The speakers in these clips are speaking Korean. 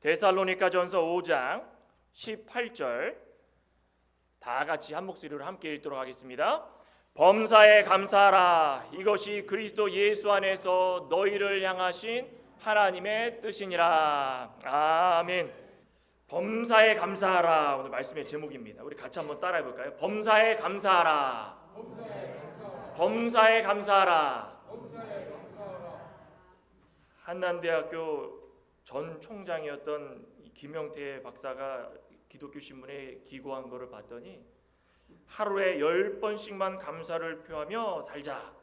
데살로니가 전서 5장 18절 다 같이 한 목소리로 함께 읽도록 하겠습니다. 범사에 감사하라. 이것이 그리스도 예수 안에서 너희를 향하신 하나님의 뜻이니라. 아멘. 범사에 감사하라. 오늘 말씀의 제목입니다. 우리 같이 한번 따라해 볼까요? 범사에 감사하라. 범사에 감사하라. 한남대학교 전 총장이었던 이 김영태 박사가 기독교 신문에 기고한 거를 봤더니 하루에 열 번씩만 감사를 표하며 살자.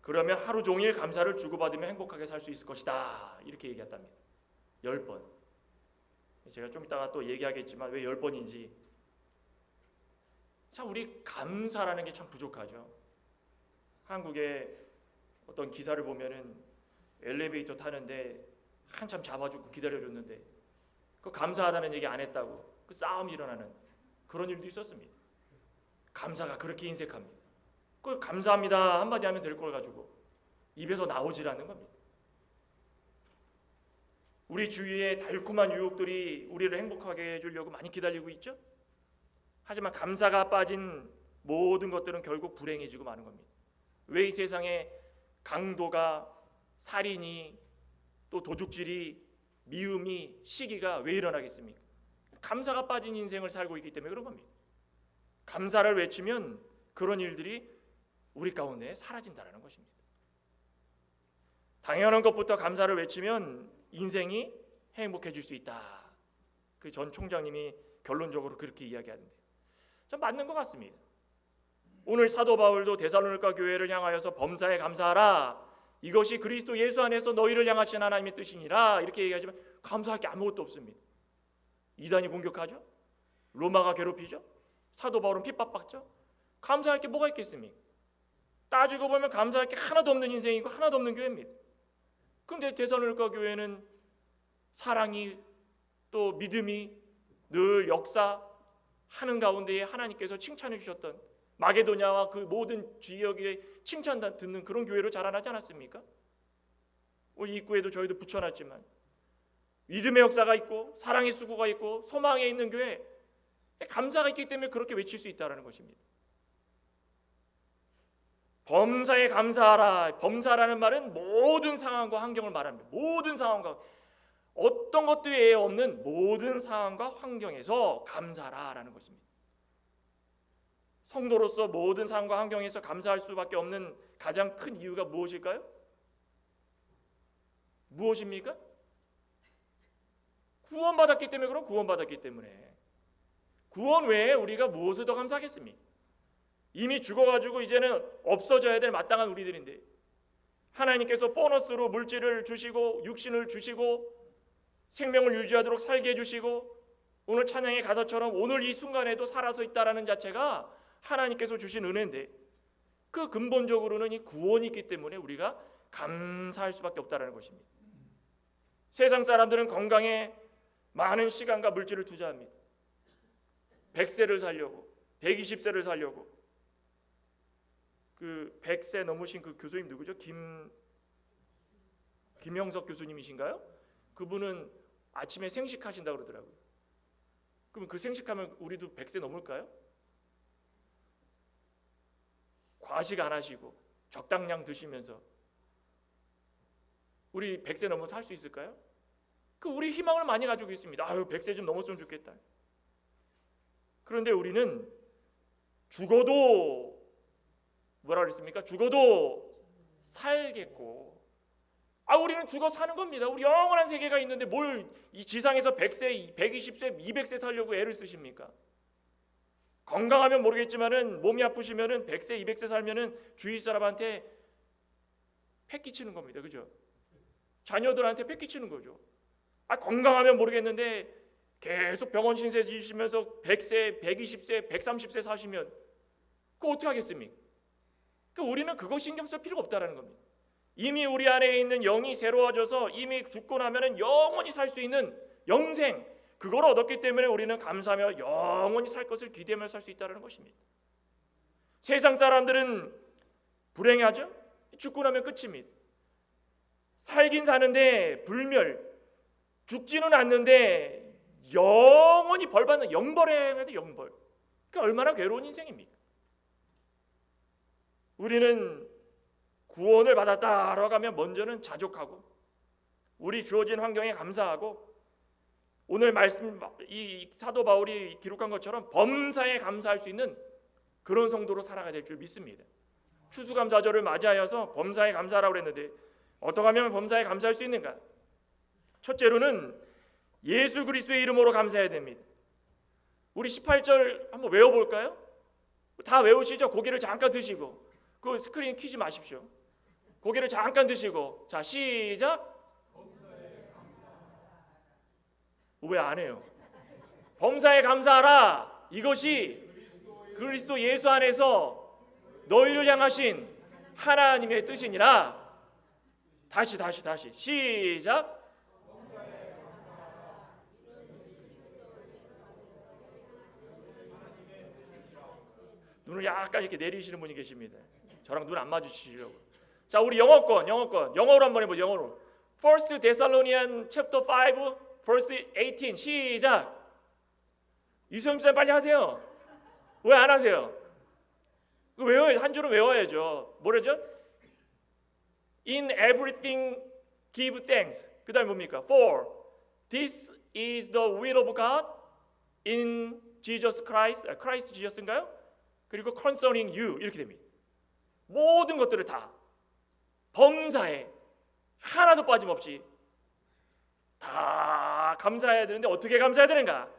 그러면 하루 종일 감사를 주고받으며 행복하게 살 수 있을 것이다. 이렇게 얘기했답니다. 열 번. 제가 좀 이따가 또 얘기하겠지만 왜 열 번인지. 참 우리 감사라는 게 참 부족하죠. 한국의 어떤 기사를 보면은 엘리베이터 타는데 한참 잡아주고 기다려줬는데 그 감사하다는 얘기 안 했다고 그 싸움이 일어나는 그런 일도 있었습니다. 감사가 그렇게 인색합니다. 그 감사합니다 한마디 하면 될 걸 가지고 입에서 나오질 않는 겁니다. 우리 주위에 달콤한 유혹들이 우리를 행복하게 해주려고 많이 기다리고 있죠. 하지만 감사가 빠진 모든 것들은 결국 불행해지고 마는 겁니다. 왜 이 세상에 강도가 살인이 또 도둑질이 미움이 시기가 왜 일어나겠습니까? 감사가 빠진 인생을 살고 있기 때문에 그런 겁니다. 감사를 외치면 그런 일들이 우리 가운데 사라진다는 것입니다. 당연한 것부터 감사를 외치면 인생이 행복해질 수 있다. 그 전 총장님이 결론적으로 그렇게 이야기하는데 전 맞는 것 같습니다. 오늘 사도 바울도 데살로니가 교회를 향하여서 범사에 감사하라. 이것이 그리스도 예수 안에서 너희를 향하신 하나님의 뜻이니라 이렇게 얘기하지만 감사할 게 아무것도 없습니다. 이단이 공격하죠. 로마가 괴롭히죠. 사도 바울은 핍박받죠. 감사할 게 뭐가 있겠습니까? 따지고 보면 감사할 게 하나도 없는 인생이고 하나도 없는 교회입니다. 그런데 데살로니가 교회는 사랑이 또 믿음이 늘 역사하는 가운데에 하나님께서 칭찬해 주셨던 마게도냐와 그 모든 지역에 칭찬 듣는 그런 교회로 자라나지 않았습니까? 우리 입구에도 저희도 붙여놨지만 믿음의 역사가 있고 사랑의 수고가 있고 소망에 있는 교회 감사가 있기 때문에 그렇게 외칠 수 있다라는 것입니다. 범사에 감사하라. 범사라는 말은 모든 상황과 환경을 말합니다. 모든 상황과 어떤 것도 에 없는 모든 상황과 환경에서 감사라라는 것입니다. 성도로서 모든 상황과 환경에서 감사할 수밖에 없는 가장 큰 이유가 무엇일까요? 무엇입니까? 구원받았기 때문에 그럼 구원받았기 때문에 구원 외에 우리가 무엇을 더 감사하겠습니까? 이미 죽어가지고 이제는 없어져야 될 마땅한 우리들인데 하나님께서 보너스로 물질을 주시고 육신을 주시고 생명을 유지하도록 살게 해주시고 오늘 찬양의 가사처럼 오늘 이 순간에도 살아서 있다라는 자체가 하나님께서 주신 은혜인데 그 근본적으로는 이 구원이 있기 때문에 우리가 감사할 수밖에 없다라는 것입니다. 세상 사람들은 건강에 많은 시간과 물질을 투자합니다. 100세를 살려고 120세를 살려고 그 100세 넘으신 그 교수님 누구죠? 김 김영석 교수님이신가요? 그분은 아침에 생식하신다고 그러더라고요. 그럼 그 생식하면 우리도 100세 넘을까요? 과식 안 하시고 적당량 드시면서 우리 100세 넘어 살 수 있을까요? 그 우리 희망을 많이 가지고 있습니다. 아유, 100세 좀 넘었으면 좋겠다. 그런데 우리는 죽어도 뭐라 그랬습니까? 죽어도 살겠고 아 우리는 죽어 사는 겁니다. 우리 영원한 세계가 있는데 뭘 이 지상에서 100세, 120세, 200세 살려고 애를 쓰십니까? 건강하면 모르겠지만은 몸이 아프시면은 100세, 200세 살면은 주위 사람한테 패 끼치는 겁니다. 그죠? 자녀들한테 패 끼치는 거죠. 아 건강하면 모르겠는데 계속 병원 신세 지시면서 100세, 120세, 130세 사시면 그 어떻게 하겠습니까? 그 우리는 그거 신경 쓸 필요가 없다라는 겁니다. 이미 우리 안에 있는 영이 새로워져서 이미 죽고 나면은 영원히 살 수 있는 영생 그걸 얻었기 때문에 우리는 감사하며 영원히 살 것을 기대하며 살 수 있다는 것입니다. 세상 사람들은 불행하죠. 죽고 나면 끝입니다. 살긴 사는데 불멸 죽지는 않는데 영원히 벌 받는 영벌에 돼 영벌. 그 얼마나 괴로운 인생입니까? 우리는 구원을 받았다라고 하면 먼저는 자족하고 우리 주어진 환경에 감사하고 오늘 말씀 이 사도 바울이 기록한 것처럼 범사에 감사할 수 있는 그런 성도로 살아가야 될 줄 믿습니다. 추수감사절을 맞이하여서 범사에 감사하라고 그랬는데 어떻게 하면 범사에 감사할 수 있는가? 첫째로는 예수 그리스도의 이름으로 감사해야 됩니다. 우리 18절 한번 외워볼까요? 다 외우시죠? 고개를 잠깐 드시고 그 스크린 키지 마십시오. 고개를 잠깐 드시고 자 시작. 왜 안 해요? 범사에 감사하라. 이것이 그리스도 예수 안에서 너희를 향하신 하나님의 뜻이니라. 다시 다시 다시 시작. 눈을 약간 이렇게 내리시는 분이 계십니다. 저랑 눈 안 마주치시려고. 자, 우리 영어권, 영어권, 영어로 한번 해보죠. 영어로. First Thessalonian chapter 5, verse 18. 시작. 이소영 쌤 빨리 하세요. 왜 안 하세요? 그 외워요. 한 줄은 외워야죠. 뭐라죠? In everything give thanks. 그다음에 뭡니까? For this is the will of God in Jesus Christ. 아, Christ Jesus인가요? 그리고 concerning you 이렇게 됩니다. 모든 것들을 다 범사에 하나도 빠짐없이 다 감사해야 되는데 어떻게 감사해야 되는가?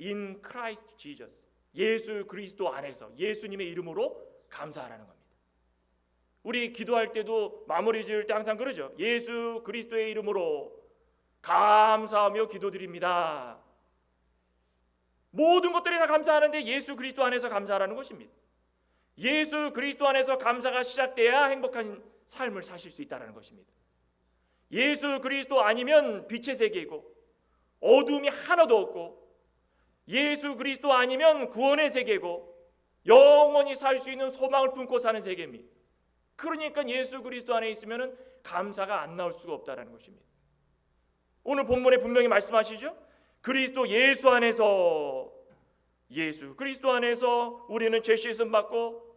In Christ Jesus. 예수 그리스도 안에서 예수님의 이름으로 감사하라는 겁니다. 우리 기도할 때도 마무리 지을 때 항상 그러죠. 예수 그리스도의 이름으로 감사하며 기도드립니다. 모든 것들이 다 감사하는데 예수 그리스도 안에서 감사하라는 것입니다. 예수 그리스도 안에서 감사가 시작돼야 행복한 삶을 사실 수 있다는 것입니다. 예수 그리스도 아니면 빛의 세계이고 어둠이 하나도 없고 예수 그리스도 아니면 구원의 세계고 영원히 살 수 있는 소망을 품고 사는 세계입니다. 그러니까 예수 그리스도 안에 있으면 감사가 안 나올 수가 없다는 것입니다. 오늘 본문에 분명히 말씀하시죠. 그리스도 예수 안에서 예수 그리스도 안에서 우리는 죄 씻음 받고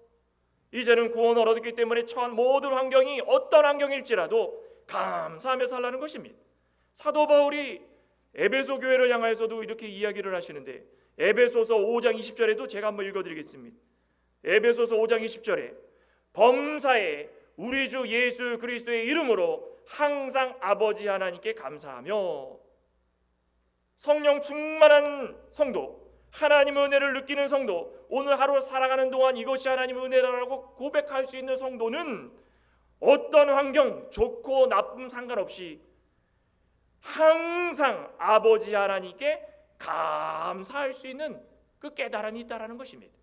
이제는 구원을 얻었기 때문에 처한 모든 환경이 어떤 환경일지라도 감사하며 살라는 것입니다. 사도 바울이 에베소 교회를 향하여서도 이렇게 이야기를 하시는데 에베소서 5장 20절에도 제가 한번 읽어드리겠습니다. 에베소서 5장 20절에 범사에 우리 주 예수 그리스도의 이름으로 항상 아버지 하나님께 감사하며 성령 충만한 성도 하나님 은혜를 느끼는 성도 오늘 하루 살아가는 동안 이것이 하나님 은혜라고 고백할 수 있는 성도는 어떤 환경 좋고 나쁨 상관없이 항상 아버지 하나님께 감사할 수 있는 그 깨달음이 있다라는 것입니다.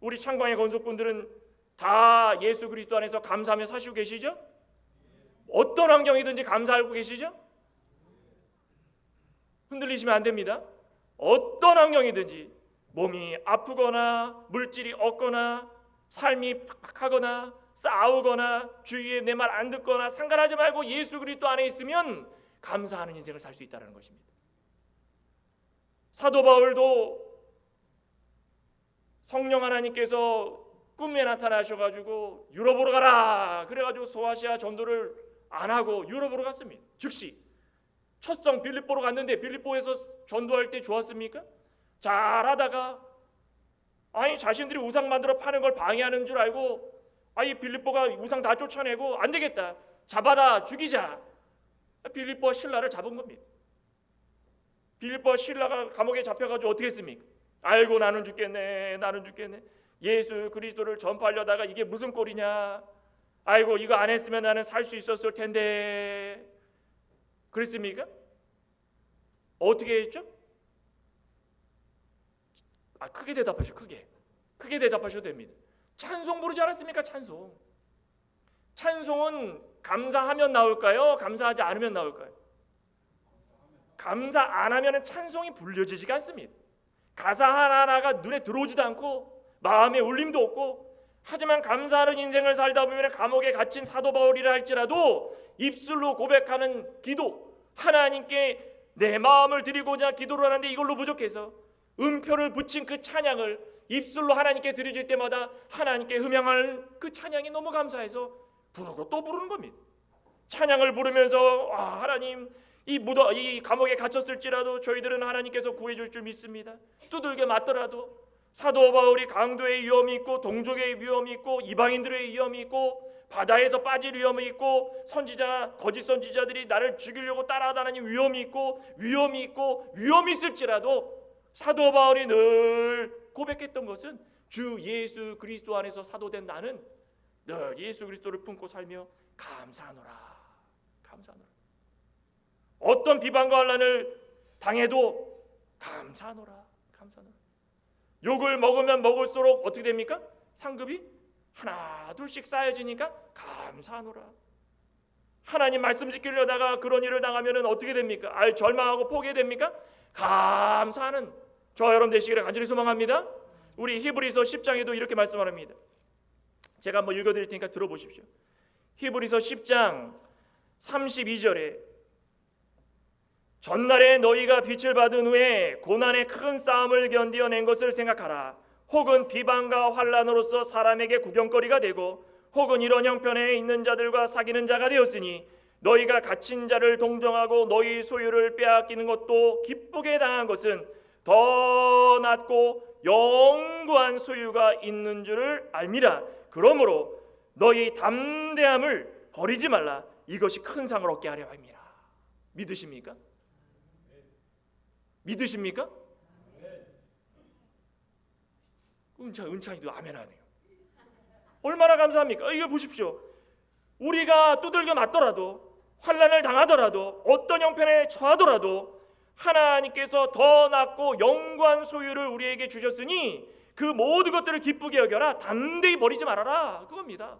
우리 창광의 건속분들은 다 예수 그리스도 안에서 감사하며 사시고 계시죠? 어떤 환경이든지 감사하고 계시죠? 흔들리시면 안 됩니다. 어떤 환경이든지 몸이 아프거나 물질이 없거나 삶이 팍팍하거나 싸우거나 주위에 내 말 안 듣거나 상관하지 말고 예수 그리스도 안에 있으면 감사하는 인생을 살 수 있다는 것입니다. 사도 바울도 성령 하나님께서 꿈에 나타나셔가지고 유럽으로 가라 그래가지고 소아시아 전도를 안 하고 유럽으로 갔습니다. 즉시 첫성 빌립보로 갔는데 빌립보에서 전도할 때 좋았습니까? 잘하다가 아니 자신들이 우상 만들어 파는 걸 방해하는 줄 알고 아이 빌립보가 우상 다 쫓아내고 안 되겠다 잡아다 죽이자 빌립보와 신라를 잡은 겁니다. 빌립보와 신라가 감옥에 잡혀가지고 어떻게 했습니까? 아이고 나는 죽겠네 나는 죽겠네 예수 그리스도를 전파하려다가 이게 무슨 꼴이냐 아이고 이거 안 했으면 나는 살 수 있었을 텐데 그랬습니까? 어떻게 했죠? 아 크게 대답하셔 크게 크게 대답하셔도 됩니다. 찬송 부르지 않았습니까? 찬송 찬송은 감사하면 나올까요? 감사하지 않으면 나올까요? 감사 안 하면 찬송이 불려지지가 않습니다. 가사 하나하나가 눈에 들어오지도 않고 마음에 울림도 없고 하지만 감사하는 인생을 살다 보면 감옥에 갇힌 사도 바울이라 할지라도 입술로 고백하는 기도 하나님께 내 마음을 드리고자 기도를 하는데 이걸로 부족해서 음표를 붙인 그 찬양을 입술로 하나님께 드려질 때마다 하나님께 흠양할 그 찬양이 너무 감사해서 부르고 또 부르는 겁니다. 찬양을 부르면서 아 하나님 이 무더 이 감옥에 갇혔을지라도 저희들은 하나님께서 구해줄 줄 믿습니다. 두들겨 맞더라도 사도 바울이 강도의 위험이 있고 동족의 위험이 있고 이방인들의 위험이 있고 바다에서 빠질 위험이 있고 선지자 거짓 선지자들이 나를 죽이려고 따라다니는 위험이 있고 위험이 있고 위험이 있을지라도 사도 바울이 늘 고백했던 것은 주 예수 그리스도 안에서 사도된 나는 늘 예수 그리스도를 품고 살며 감사하노라 감사하노라 어떤 비방과 환난을 당해도 감사하노라 감사하노라 욕을 먹으면 먹을수록 어떻게 됩니까? 상급이 하나 둘씩 쌓여지니까 감사하노라. 하나님 말씀 지키려다가 그런 일을 당하면은 어떻게 됩니까? 아, 절망하고 포기됩니까? 감사하는 저 여러분 되시기를 간절히 소망합니다. 우리 히브리서 10장에도 이렇게 말씀합니다. 제가 한번 읽어드릴 테니까 들어보십시오. 히브리서 10장 32절에 전날에 너희가 빛을 받은 후에 고난의 큰 싸움을 견디어낸 것을 생각하라. 혹은 비방과 환란으로서 사람에게 구경거리가 되고 혹은 이런 형편에 있는 자들과 사귀는 자가 되었으니 너희가 갇힌 자를 동정하고 너희 소유를 빼앗기는 것도 기쁘게 당한 것은 더 낫고 영구한 소유가 있는 줄을 알미라 그러므로 너희 담대함을 버리지 말라 이것이 큰 상을 얻게 하려 함이라 믿으십니까? 믿으십니까? 은차 은찬이도 아멘하네요. 얼마나 감사합니까? 어, 이거 보십시오. 우리가 두들겨 맞더라도 환란을 당하더라도 어떤 형편에 처하더라도 하나님께서 더 낫고 영광 소유를 우리에게 주셨으니 그 모든 것들을 기쁘게 여겨라 담대히 버리지 말아라 그겁니다.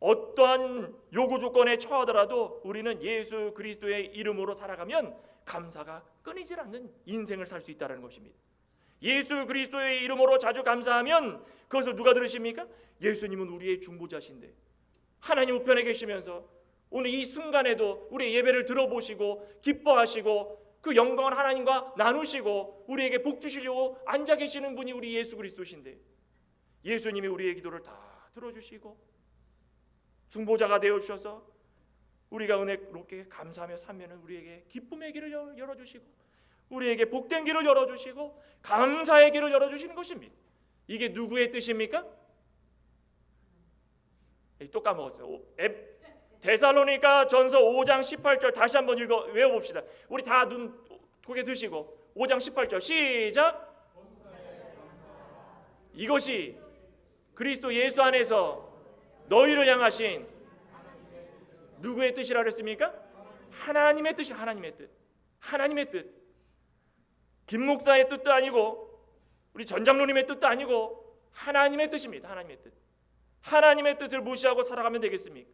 어떠한 요구 조건에 처하더라도 우리는 예수 그리스도의 이름으로 살아가면 감사가 끊이질 않는 인생을 살 수 있다는 것입니다. 예수 그리스도의 이름으로 자주 감사하면 그것을 누가 들으십니까? 예수님은 우리의 중보자신데 하나님 우편에 계시면서 오늘 이 순간에도 우리 예배를 들어보시고 기뻐하시고 그 영광을 하나님과 나누시고 우리에게 복 주시려고 앉아 계시는 분이 우리 예수 그리스도신데 예수님이 우리의 기도를 다 들어주시고 중보자가 되어 주셔서 우리가 은혜롭게 감사하며 살면은 우리에게 기쁨의 길을 열- 열어주시고 우리에게 복된 길을 열어주시고 감사의 길을 열어주시는 것입니다. 이게 누구의 뜻입니까? 또 까먹었어요. 데살로니가 전서 5장 18절 다시 한번 읽어 외워봅시다. 우리 다 눈 고개 드시고 5장 18절 시작. 이것이 그리스도 예수 안에서 너희를 향하신 누구의 뜻이라 그랬습니까? 하나님의 뜻이 하나님의 뜻. 하나님의 뜻. 김 목사의 뜻도 아니고 우리 전장로님의 뜻도 아니고 하나님의 뜻입니다. 하나님의 뜻. 하나님의 뜻을 무시하고 살아가면 되겠습니까?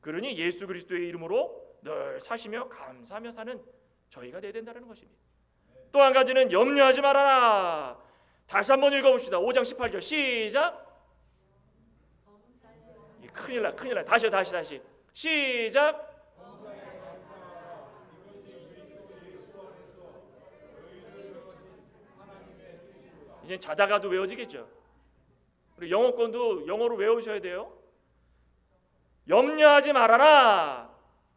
그러니 예수 그리스도의 이름으로 늘 사시며 감사하며 사는 저희가 되어야 된다는 것입니다. 또 한 가지는 염려하지 말아라. 다시 한번 읽어봅시다. 5장 18절 시작. 이 큰일 나 큰일 나 다시 다시 다시 시작. 이제 자다가도 외워지겠죠. 우리 영어권도 영어로 외우셔야 돼요. 염려하지 말아라.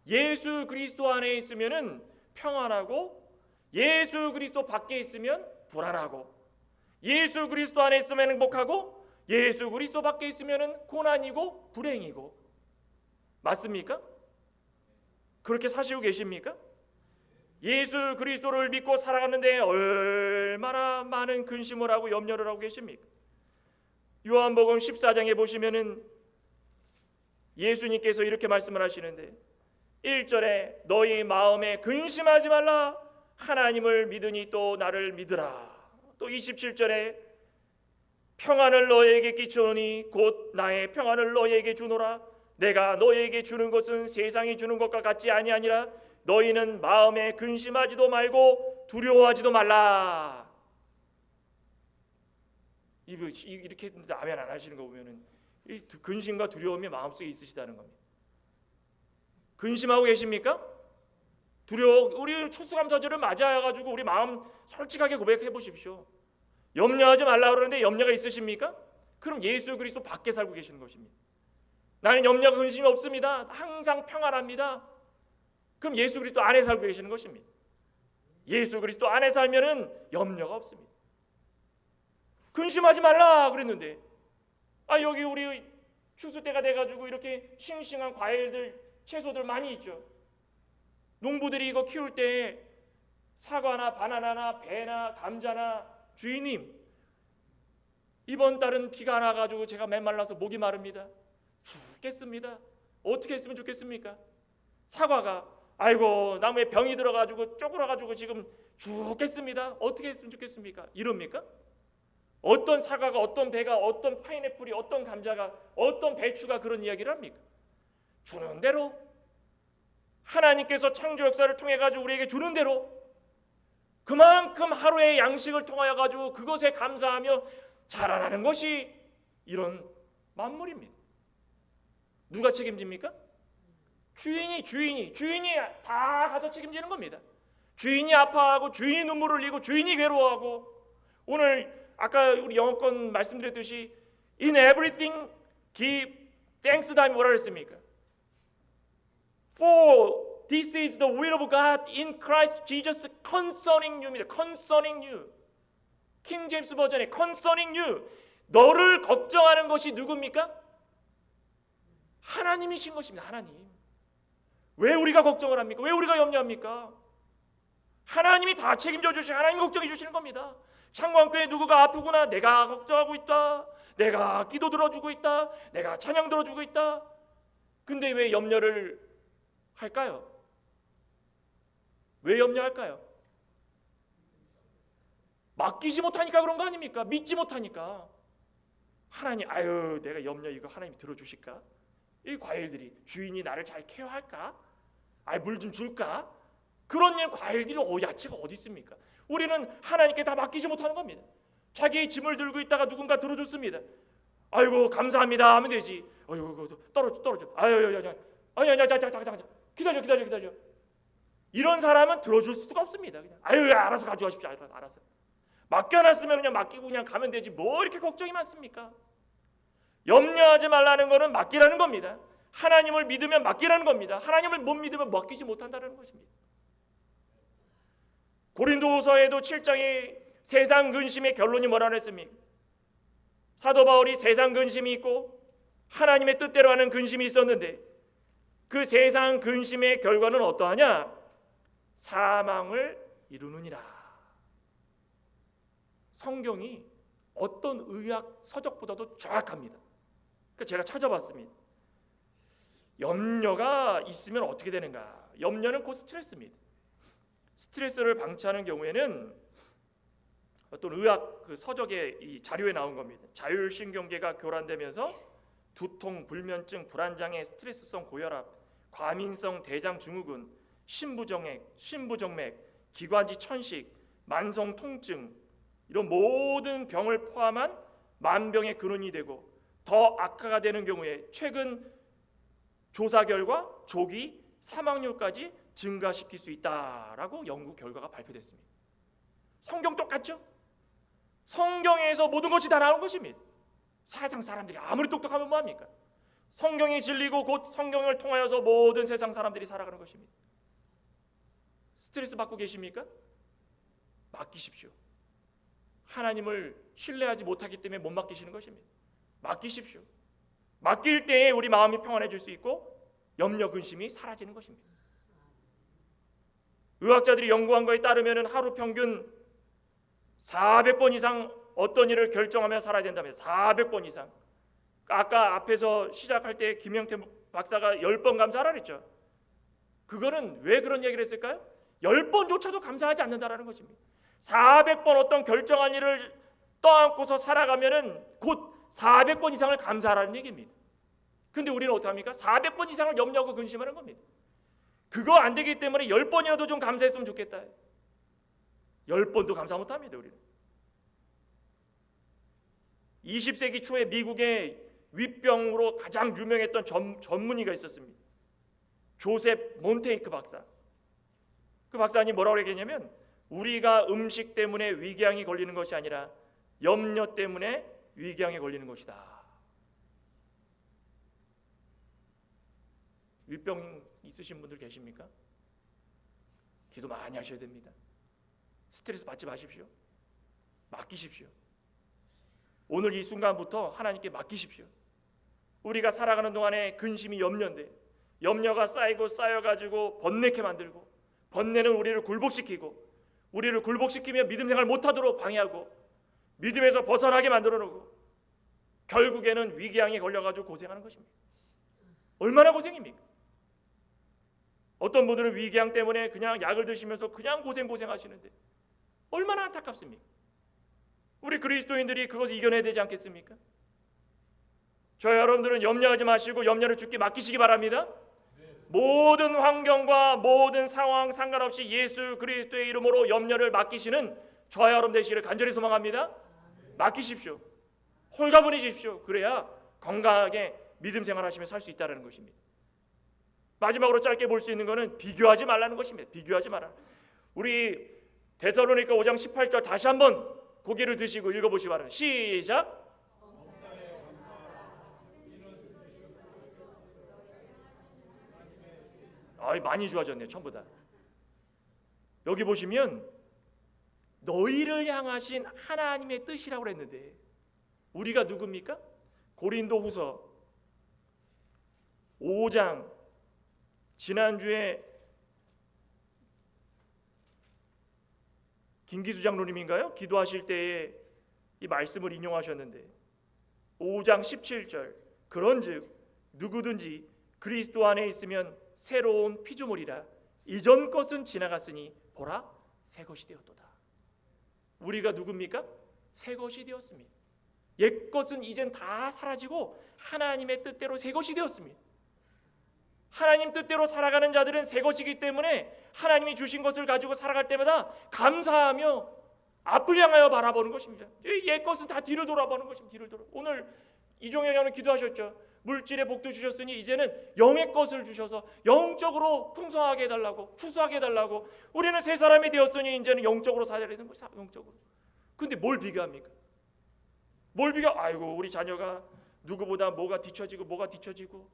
예수 그리스도 안에 있으면은 평안하고 예수 그리스도 밖에 있으면 불안하고 예수 그리스도 안에 있으면 행복하고 예수 그리스도 밖에 있으면은 고난이고 불행이고 맞습니까? 그렇게 사시고 계십니까? 예수 그리스도를 믿고 살아가는데 얼마나 많은 근심을 하고 염려를 하고 계십니까? 요한복음 14장에 보시면은 예수님께서 이렇게 말씀을 하시는데 1절에 너희 마음에 근심하지 말라. 하나님을 믿으니 또 나를 믿으라. 또 27절에 평안을 너에게 끼치오니 곧 나의 평안을 너에게 주노라. 내가 너에게 주는 것은 세상이 주는 것과 같지 아니하니라. 너희는 마음에 근심하지도 말고 두려워하지도 말라. 이렇게 아멘 안 하시는 거 보면은 이 근심과 두려움이 마음속에 있으시다는 겁니다. 근심하고 계십니까? 두려워 우리 추수감사절을 맞아야 가지고 우리 마음 솔직하게 고백해 보십시오. 염려하지 말라 그러는데 염려가 있으십니까? 그럼 예수 그리스도 밖에 살고 계시는 것입니다. 나는 염려 근심이 없습니다. 항상 평안합니다. 그럼 예수 그리스도 안에 살고 계시는 것입니다. 예수 그리스도 안에 살면은 염려가 없습니다. 근심하지 말라 그랬는데 아 여기 우리 추수 때가 돼 가지고 이렇게 싱싱한 과일들 채소들 많이 있죠. 농부들이 이거 키울 때 사과나 바나나나 배나 감자나 주인님 이번 달은 비가 안 와가지고 제가 메말라서 목이 마릅니다. 죽겠습니다. 어떻게 했으면 좋겠습니까? 사과가 아이고 나무에 병이 들어가지고 쪼그라가지고 지금 죽겠습니다. 어떻게 했으면 좋겠습니까? 이럽니까? 어떤 사과가 어떤 배가 어떤 파인애플이 어떤 감자가 어떤 배추가 그런 이야기를 합니까? 주는 대로 하나님께서 창조 역사를 통해 가지고 우리에게 주는 대로 그만큼 하루의 양식을 통하여 가지고 그것에 감사하며 자라나는 것이 이런 만물입니다. 누가 책임집니까? 주인이 주인이 주인이 다 가서 책임지는 겁니다. 주인이 아파하고 주인이 눈물을 흘리고 주인이 괴로워하고 오늘 아까 우리 영어권 말씀드렸듯이 in everything give thanks 다음에 뭐라 그랬습니까? For this is the will of God in Christ Jesus concerning you입니다. concerning you. 킹 제임스 버전에 concerning you. 너를 걱정하는 것이 누굽니까? 하나님이신 것입니다. 하나님. 왜 우리가 걱정을 합니까? 왜 우리가 염려합니까? 하나님이 다 책임져 주시 하나님 걱정해 주시는 겁니다. 창광교회 누구가 아프구나 내가 걱정하고 있다. 내가 기도 들어주고 있다. 내가 찬양 들어주고 있다. 근데 왜 염려를 할까요? 왜 염려할까요? 맡기지 못하니까 그런 거 아닙니까? 믿지 못하니까. 하나님, 아유, 내가 염려 이거 하나님 들어주실까? 이 과일들이 주인이 나를 잘 케어할까? 아, 물좀 줄까? 그런 일 과일들이 어, 야채가 어디 있습니까? 우리는 하나님께 다 맡기지 못하는 겁니다. 자기의 짐을 들고 있다가 누군가 들어줬습니다. 아이고 감사합니다 하면 되지. 아이고 떨어져 떨어져. 아유 아니 잠깐 잠깐 잠깐 기다려 기다려 기다려. 이런 사람은 들어줄 수가 없습니다. 그냥 아유 야, 알아서 가져가십시오. 알아서. 맡겨놨으면 그냥 맡기고 그냥 가면 되지. 뭐 이렇게 걱정이 많습니까? 염려하지 말라는 것은 맡기라는 겁니다. 하나님을 믿으면 맡기라는 겁니다. 하나님을 못 믿으면 맡기지 못한다는 것입니다. 고린도서에도 7장에 세상 근심의 결론이 뭐라 그랬습니까? 사도 바울이 세상 근심이 있고 하나님의 뜻대로 하는 근심이 있었는데 그 세상 근심의 결과는 어떠하냐? 사망을 이루느니라. 성경이 어떤 의학 서적보다도 정확합니다. 그러니까 제가 찾아봤습니다. 염려가 있으면 어떻게 되는가? 염려는 곧 스트레스입니다. 스트레스를 방치하는 경우에는 어떤 의학 그 서적의 이 자료에 나온 겁니다. 자율신경계가 교란되면서 두통, 불면증, 불안장애, 스트레스성 고혈압, 과민성 대장 증후군, 신부정맥, 신부정맥, 기관지 천식, 만성 통증 이런 모든 병을 포함한 만병의 근원이 되고 더 악화가 되는 경우에 최근 조사 결과 조기 사망률까지 증가시킬 수 있다라고 연구 결과가 발표됐습니다. 성경 똑같죠? 성경에서 모든 것이 다 나온 것입니다. 세상 사람들이 아무리 똑똑하면 뭐합니까? 성경이 진리고 곧 성경을 통하여서 모든 세상 사람들이 살아가는 것입니다. 스트레스 받고 계십니까? 맡기십시오. 하나님을 신뢰하지 못하기 때문에 못 맡기시는 것입니다. 맡기십시오. 맡길 때에 우리 마음이 평안해질 수 있고 염려 근심이 사라지는 것입니다. 의학자들이 연구한 거에 따르면 하루 평균 400번 이상 어떤 일을 결정하며 살아야 된다면 400번 이상. 아까 앞에서 시작할 때 김영태 박사가 10번 감사하라 그랬죠. 그거는 왜 그런 얘기를 했을까요? 10번조차도 감사하지 않는다라는 것입니다. 400번 어떤 결정한 일을 떠안고서 살아가면은 곧 400번 이상을 감사하라는 얘기입니다. 근데 우리는 어떻게 합니까? 400번 이상을 염려하고 근심하는 겁니다. 그거 안 되기 때문에 10번이라도 좀 감사했으면 좋겠다. 10번도 감사 못 합니다, 우리는. 20세기 초에 미국의 윗병으로 가장 유명했던 전, 전문의가 있었습니다. 조셉 몬테이크 박사. 그 박사님 뭐라고 얘기했냐면 우리가 음식 때문에 위궤양이 걸리는 것이 아니라 염려 때문에 위궤양에 걸리는 것이다. 위병 있으신 분들 계십니까? 기도 많이 하셔야 됩니다. 스트레스 받지 마십시오. 맡기십시오. 오늘 이 순간부터 하나님께 맡기십시오. 우리가 살아가는 동안에 근심이 염려인데 염려가 쌓이고 쌓여가지고 번뇌케 만들고 번뇌는 우리를 굴복시키고 우리를 굴복시키며 믿음 생활 못하도록 방해하고 믿음에서 벗어나게 만들어 놓고 결국에는 위궤양에 걸려가지고 고생하는 것입니다. 얼마나 고생입니까? 어떤 분들은 위궤양 때문에 그냥 약을 드시면서 그냥 고생 고생 하시는데 얼마나 안타깝습니까? 우리 그리스도인들이 그것을 이겨내야 되지 않겠습니까? 저 여러분들은 염려하지 마시고 염려를 주께 맡기시기 바랍니다. 모든 환경과 모든 상황 상관없이 예수 그리스도의 이름으로 염려를 맡기시는 저와 여러분 되시기를 간절히 소망합니다. 맡기십시오. 홀가분해지십시오. 그래야 건강하게 믿음 생활하시며 살 수 있다는 것입니다. 마지막으로 짧게 볼 수 있는 것은 비교하지 말라는 것입니다. 비교하지 마라. 우리 데살로니가 5장 18절 다시 한번 고개를 드시고 읽어보시기 바랍니다. 시작. 아, 많이 좋아졌네요. 처음보다. 여기 보시면 너희를 향하신 하나님의 뜻이라고 그랬는데 우리가 누굽니까? 고린도후서 5장 지난주에 김기수 장로님인가요? 기도하실 때에 이 말씀을 인용하셨는데 5장 17절 그런즉 누구든지 그리스도 안에 있으면 새로운 피조물이라 이전 것은 지나갔으니 보라 새 것이 되었도다. 우리가 누굽니까? 새 것이 되었습니다. 옛 것은 이젠 다 사라지고 하나님의 뜻대로 새 것이 되었습니다. 하나님 뜻대로 살아가는 자들은 새 것이기 때문에 하나님이 주신 것을 가지고 살아갈 때마다 감사하며 앞을 향하여 바라보는 것입니다. 옛 것은 다 뒤를 돌아보는 것입니다. 뒤를 돌아. 오늘 이종영 형은 기도하셨죠. 물질의 복도 주셨으니 이제는 영의 것을 주셔서 영적으로 풍성하게 해달라고 추수하게 해달라고 우리는 새 사람이 되었으니 이제는 영적으로 살아야 되는 거죠. 영적으로. 근데 뭘 비교합니까? 뭘 비교? 아이고 우리 자녀가 누구보다 뭐가 뒤처지고 뭐가 뒤처지고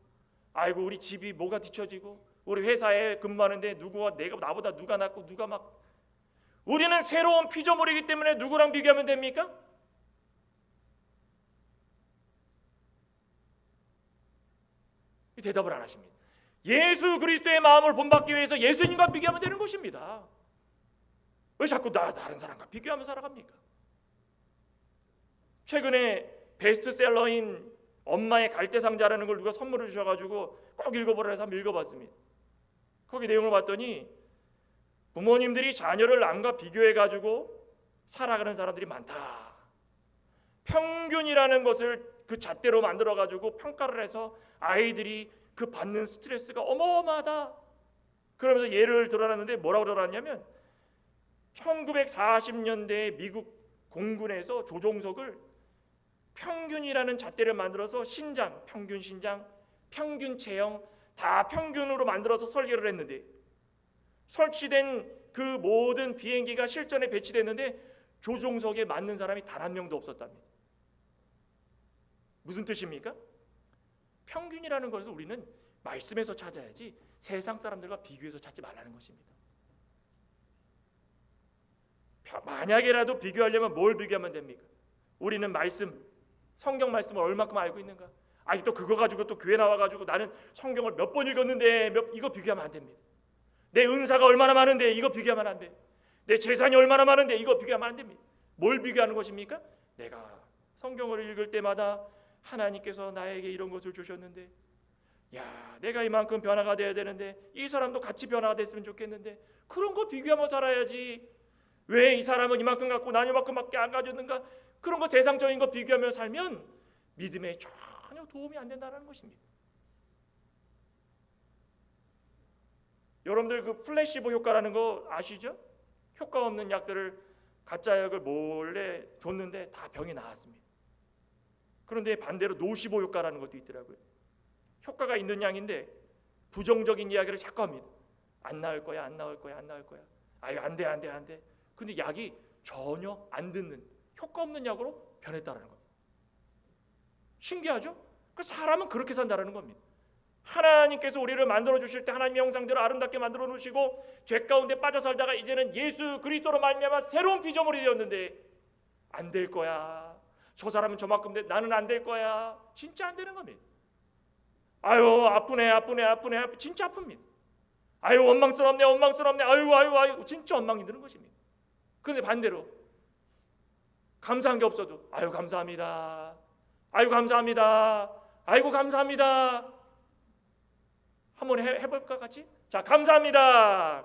아이고 우리 집이 뭐가 뒤처지고 우리 회사에 근무하는데 누구와 내가 나보다 누가 낫고 누가 막 우리는 새로운 피조물이기 때문에 누구랑 비교하면 됩니까? 이 대답을 안 하십니다. 예수 그리스도의 마음을 본받기 위해서 예수님과 비교하면 되는 것입니다. 왜 자꾸 나 다른 사람과 비교하며 살아갑니까? 최근에 베스트셀러인 엄마의 갈대 상자라는 걸 누가 선물을 주셔가지고 꼭 읽어보라 해서 한번 읽어봤습니다. 거기 내용을 봤더니 부모님들이 자녀를 남과 비교해 가지고 살아가는 사람들이 많다. 평균이라는 것을 그 잣대로 만들어 가지고 평가를 해서 아이들이 그 받는 스트레스가 어마어마하다. 그러면서 예를 들어놨는데 뭐라고 들어놨냐면 1940년대 미국 공군에서 조종석을 평균이라는 잣대를 만들어서 신장, 평균 신장, 평균 체형 다 평균으로 만들어서 설계를 했는데 설치된 그 모든 비행기가 실전에 배치됐는데 조종석에 맞는 사람이 단 한 명도 없었답니다. 무슨 뜻입니까? 평균이라는 것을 우리는 말씀에서 찾아야지 세상 사람들과 비교해서 찾지 말라는 것입니다. 만약에라도 비교하려면 뭘 비교하면 됩니까? 우리는 말씀, 성경 말씀을 얼마큼 알고 있는가? 또 그거 가지고 또 교회 나와 가지고 나는 성경을 몇 번 읽었는데 몇, 이거 비교하면 안 됩니다. 내 은사가 얼마나 많은데 이거 비교하면 안 돼. 내 재산이 얼마나 많은데 이거 비교하면 안 됩니다. 뭘 비교하는 것입니까? 내가 성경을 읽을 때마다 하나님께서 나에게 이런 것을 주셨는데 야 내가 이만큼 변화가 돼야 되는데 이 사람도 같이 변화가 됐으면 좋겠는데 그런 거 비교하며 살아야지 왜 이 사람은 이만큼 갖고 난 이만큼밖에 안 가졌는가 그런 거 세상적인 거 비교하며 살면 믿음에 전혀 도움이 안 된다는 것입니다 여러분들 그 플래시보 효과라는 거 아시죠? 효과 없는 약들을 가짜 약을 몰래 줬는데 다 병이 나았습니다 그런데 반대로 노시보 효과라는 것도 있더라고요. 효과가 있는 양인데 부정적인 이야기를 자꾸 합니다. 안 나을 거야, 안 나을 거야, 안 나을 거야. 아유 안 돼, 안 돼, 안 돼. 근데 약이 전혀 안 듣는 효과 없는 약으로 변했다라는 겁니다. 신기하죠? 그 사람은 그렇게 산다라는 겁니다. 하나님께서 우리를 만들어 주실 때 하나님의 형상대로 아름답게 만들어 놓으시고 죄 가운데 빠져 살다가 이제는 예수 그리스도로 말미암아 새로운 피조물이 되었는데 안 될 거야. 저 사람은 저만큼 돼. 나는 안 될 거야. 진짜 안 되는 겁니다. 아유 아프네 아프네 아프네 아프- 진짜 아픕니다. 아유 원망스럽네 원망스럽네 아유 아유 아유 진짜 원망이 드는 것입니다. 그런데 반대로 감사한 게 없어도 아유 감사합니다. 아유 감사합니다. 아이고 감사합니다. 한번 해, 해볼까 같이? 자 감사합니다.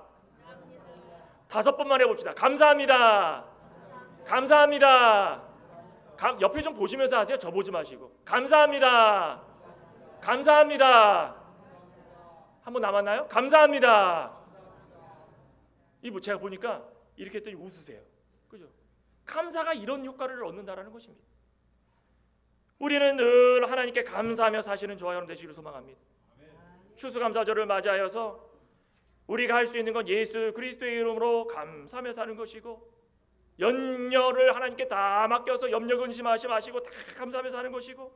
다섯 번만 해봅시다. 감사합니다. 감사합니다. 감, 옆에 좀 보시면서 하세요. 저 보지 마시고. 감사합니다. 감사합니다. 한번 남았나요? 감사합니다. 이뭐 제가 보니까 이렇게 했더니 웃으세요. 감사가 이런 효과를 얻는다라는 것입니다. 우리는 늘 하나님께 감사하며 사시는 저와 여러분 되시기를 소망합니다. 추수감사절을 맞이하여서 우리가 할 수 있는 건 예수 그리스도의 이름으로 감사하며 사는 것이고 연녀를 하나님께 다 맡겨서 염려 근심하지 마시고 다 감사하며 사는 것이고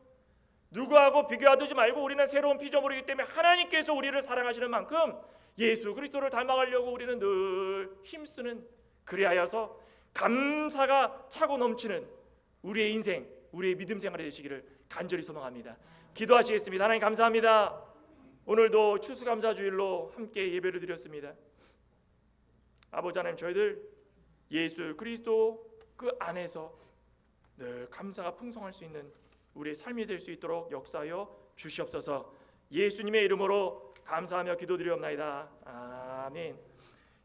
누구하고 비교하지 말고 우리는 새로운 피조물이기 때문에 하나님께서 우리를 사랑하시는 만큼 예수 그리스도를 닮아가려고 우리는 늘 힘쓰는 그리하여서 감사가 차고 넘치는 우리의 인생, 우리의 믿음 생활이 되시기를 간절히 소망합니다. 기도하시겠습니다. 하나님 감사합니다. 오늘도 추수감사주일로 함께 예배를 드렸습니다. 아버지 하나님 저희들 예수 그리스도 그 안에서 늘 감사가 풍성할 수 있는 우리의 삶이 될 수 있도록 역사하여 주시옵소서. 예수님의 이름으로 감사하며 기도드리옵나이다. 아멘.